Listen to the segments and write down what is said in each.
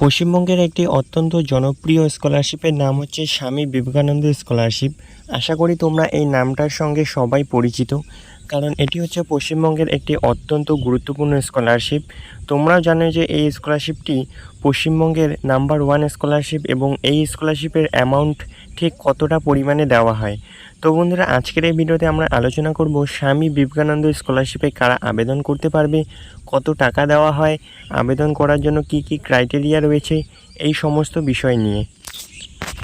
পশ্চিমবঙ্গের একটি অত্যন্ত জনপ্রিয় স্কলারশিপের নাম হচ্ছে স্বামী বিবেকানন্দ স্কলারশিপ। আশা করি তোমরা এই নামটার সঙ্গে সবাই পরিচিত। কারণ এটি হচ্ছে পশ্চিমবঙ্গের একটি অত্যন্ত গুরুত্বপূর্ণ স্কলারশিপ তোমরাও জানো যে এই স্কলারশিপটি পশ্চিমবঙ্গের নাম্বার ওয়ান স্কলারশিপ এবং এই স্কলারশিপের অ্যামাউন্ট ঠিক কতটা পরিমাণে দেওয়া হয়। তো বন্ধুরা, আজকের এই ভিডিওতে আমরা আলোচনা করব স্বামী বিবেকানন্দ স্কলারশিপে কারা আবেদন করতে পারবে, কত টাকা দেওয়া হয়, আবেদন করার জন্য কি কি ক্রাইটেরিয়া রয়েছে, এই সমস্ত বিষয় নিয়ে।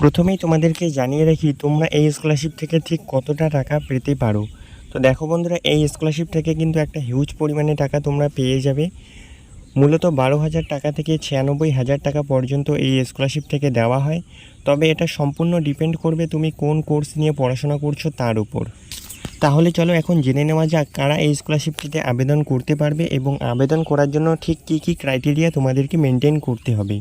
প্রথমেই তোমাদেরকে জানিয়ে রাখি, তোমরা এই স্কলারশিপ থেকে ঠিক কতটা টাকা পেতে পারো। তো দেখো বন্ধুরা, এই স্কলারশিপ থেকে কিন্তু একটা হিউজ পরিমাণে টাকা তোমরা পেয়ে যাবে। মূলত বারো হাজার টাকা থেকে ছিয়ানব্বই হাজার টাকা পর্যন্ত এই স্কলারশিপ থেকে দেওয়া হয়। তবে এটা সম্পূর্ণ ডিপেন্ড করবে তুমি কোন কোর্স নিয়ে পড়াশোনা করছ তার উপর। তাহলে চলো এখন জেনে নেওয়া যাক কারা এই স্কলারশিপটিতে আবেদন করতে পারবে এবং আবেদন করার জন্য ঠিক কী কী ক্রাইটেরিয়া তোমাদেরকে মেনটেন করতে হবে।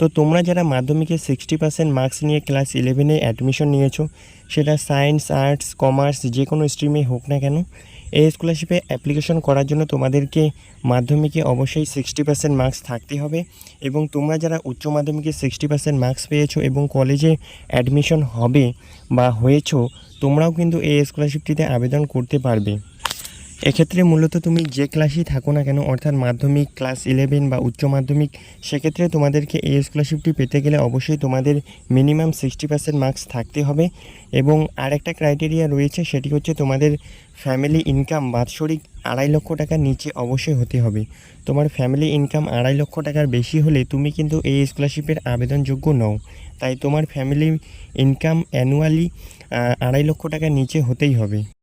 তো তোমরা যারা মাধ্যমিকে সিক্সটি পার্সেন্ট মার্কস নিয়ে ক্লাস ইলেভেনে অ্যাডমিশন নিয়েছো, সেটা সায়েন্স আর্টস কমার্স যে কোনো স্ট্রিমে হোক না কেন, এই স্কলারশিপে অ্যাপ্লিকেশন করার জন্য তোমাদেরকে মাধ্যমিকে অবশ্যই সিক্সটি পার্সেন্ট মার্কস থাকতে হবে এবং তোমরা যারা উচ্চ মাধ্যমিকে সিক্সটি পার্সেন্ট মার্কস পেয়েছ এবং কলেজে অ্যাডমিশন হবে বা হয়েছো, তোমরাও কিন্তু এই স্কলারশিপটিতে আবেদন করতে পারবে। এক্ষেত্রে মূলত তুমি যে ক্লাসেই থাকো না কেন, অর্থাৎ মাধ্যমিক ক্লাস ইলেভেন বা উচ্চ মাধ্যমিক, সেক্ষেত্রে তোমাদেরকে এই স্কলারশিপটি পেতে গেলে অবশ্যই তোমাদের মিনিমাম সিক্সটি পার্সেন্ট মার্কস থাকতে হবে। এবং আরেকটা ক্রাইটেরিয়া রয়েছে, সেটি হচ্ছে তোমাদের ফ্যামিলি ইনকাম বাৎসরিক আড়াই লক্ষ টাকার নিচে অবশ্যই হতে হবে। তোমার ফ্যামিলি ইনকাম আড়াই লক্ষ টাকার বেশি হলে তুমি কিন্তু এই স্কলারশিপের আবেদনযোগ্য নও। তাই তোমার ফ্যামিলি ইনকাম অ্যানুয়ালি আড়াই লক্ষ টাকার নিচে হতেই হবে।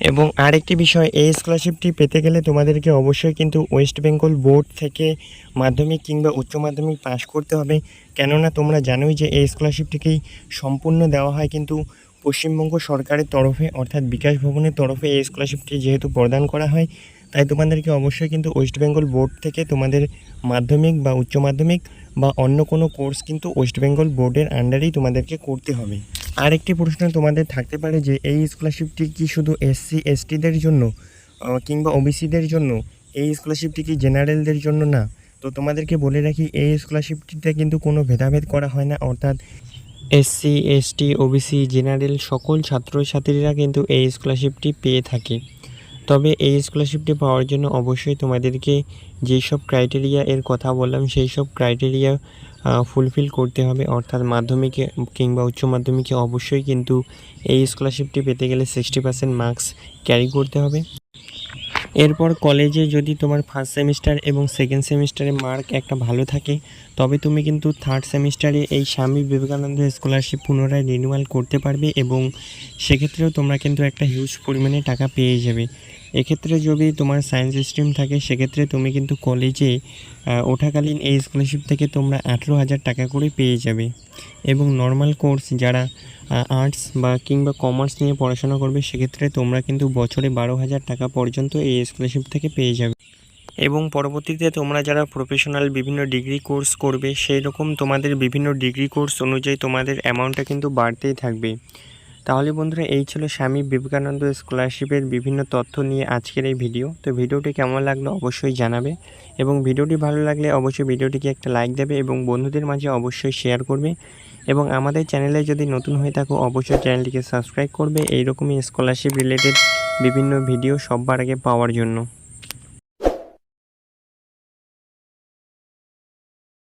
এবং আরেকটি বিষয়, এই স্কলারশিপটি পেতে গেলে তোমাদেরকে অবশ্যই কিন্তু ওয়েস্ট বেঙ্গল বোর্ড থেকে মাধ্যমিক কিংবা উচ্চ মাধ্যমিক পাশ করতে হবে। কেননা তোমরা জানোই যে এই স্কলারশিপটিকেই সম্পূর্ণ দেওয়া হয় কিন্তু পশ্চিমবঙ্গ সরকারের তরফে, অর্থাৎ বিকাশ ভবনের তরফে এই স্কলারশিপটি যেহেতু প্রদান করা হয়, তাই তোমাদেরকে অবশ্যই কিন্তু ওয়েস্ট বেঙ্গল বোর্ড থেকে তোমাদের মাধ্যমিক বা উচ্চ মাধ্যমিক বা অন্য কোনো কোর্স কিন্তু ওয়েস্ট বেঙ্গল বোর্ডের আন্ডারেই তোমাদেরকে করতে হবে। আরেকটি প্রশ্ন তোমাদের থাকতে পারে যে এই স্কলারশিপটি কি শুধু এসসি এসটিদের জন্য কিংবা ওবিসিদের জন্য? এই স্কলারশিপটি কি জেনারেলদের জন্য না? তো তোমাদেরকে বলে রাখি, এই স্কলারশিপটিতে কিন্তু কোনো ভেদাভেদ করা হয় না। অর্থাৎ এসসি এসটি ওবিসি জেনারেল সকল ছাত্রছাত্রীরা কিন্তু এই স্কলারশিপটি পেয়ে থাকে। তবে এই স্কলারশিপটি পাওয়ার জন্য অবশ্যই তোমাদেরকে যেই সব ক্রাইটেরিয়া এর কথা বললাম সেই সব ক্রাইটেরিয়া ফুলফিল করতে হবে। অর্থাৎ মাধ্যমিকে কিংবা উচ্চ মাধ্যমিকে অবশ্যই কিন্তু এই স্কলারশিপটি পেতে গেলে সিক্সটি পার্সেন্ট মার্কস ক্যারি করতে হবে। এরপর কলেজে যদি তোমার ফার্স্ট সেমিস্টার এবং সেকেন্ড সেমিস্টারে মার্ক একটা ভালো থাকে, তবে তুমি কিন্তু থার্ড সেমিস্টারে এই স্বামী বিবেকানন্দ স্কলারশিপ পুনরায় রিনিউয়াল করতে পারবে এবং সেক্ষেত্রেও তোমরা কিন্তু একটা হিউজ পরিমাণে টাকা পেয়ে যাবে। এক্ষেত্রে যদি তোমার সায়েন্স স্ট্রিম থাকে, সেক্ষেত্রে তুমি কিন্তু কলেজে ওঠাকালীন এই স্কলারশিপ থেকে তোমরা আঠেরো হাজার টাকা করে পেয়ে যাবে। এবং নর্মাল কোর্স যারা আর্টস বা কিংবা কমার্স নিয়ে পড়াশোনা করবে, সেক্ষেত্রে তোমরা কিন্তু বছরে বারো হাজার টাকা পর্যন্ত এই স্কলারশিপ থেকে পেয়ে যাবে। এবং পরবর্তীতে তোমরা যারা প্রফেশনাল বিভিন্ন ডিগ্রি কোর্স করবে, সেই রকম তোমাদের বিভিন্ন ডিগ্রি কোর্স অনুযায়ী তোমাদের অ্যামাউন্টটা কিন্তু বাড়তেই থাকবে। তাহলে বন্ধুরা, এই ছিল স্বামী বিবেকানন্দ স্কলারশিপের বিভিন্ন তথ্য নিয়ে আজকের এই ভিডিও তো ভিডিওটি কেমন লাগল অবশ্যই জানাবে এবং ভিডিওটি ভালো লাগলে অবশ্যই ভিডিওটিকে একটা লাইক দেবে এবং বন্ধুদের মাঝে অবশ্যই শেয়ার করবে এবং আমাদের চ্যানেলে যদি নতুন হয়ে থাকো, অবশ্যই চ্যানেলটিকে সাবস্ক্রাইব করবে। এইরকমই স্কলারশিপ রিলেটেড বিভিন্ন ভিডিও সবার আগে পাওয়ার জন্য।